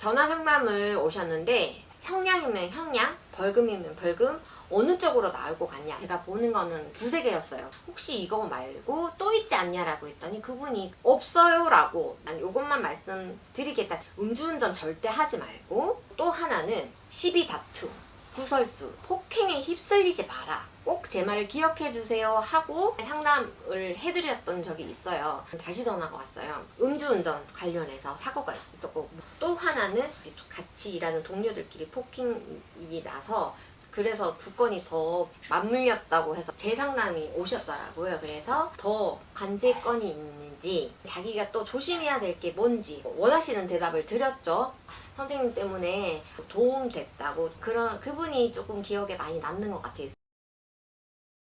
전화 상담을 오셨는데 형량이면 형량, 벌금이면 벌금 어느 쪽으로 나올 것 같냐? 제가 보는 거는 두세 개였어요. 혹시 이거 말고 또 있지 않냐라고 했더니 그분이 없어요 라고 난 이것만 말씀드리겠다. 음주운전 절대 하지 말고 또 하나는 시비 다투 구설수 폭행에 휩쓸리지 마라. 꼭 제 말을 기억해 주세요 하고 상담을 해드렸던 적이 있어요. 다시 전화가 왔어요. 음주운전 관련해서 사고가 있었고 또 하나는 같이 일하는 동료들끼리 폭행이 나서 그래서 두 건이 더 맞물렸다고 해서 제 상담이 오셨더라고요. 그래서 더 관제 건이 있는지 자기가 또 조심해야 될 게 뭔지 원하시는 대답을 드렸죠. 선생님 때문에 도움 됐다고 그런 그분이 조금 기억에 많이 남는 것 같아요.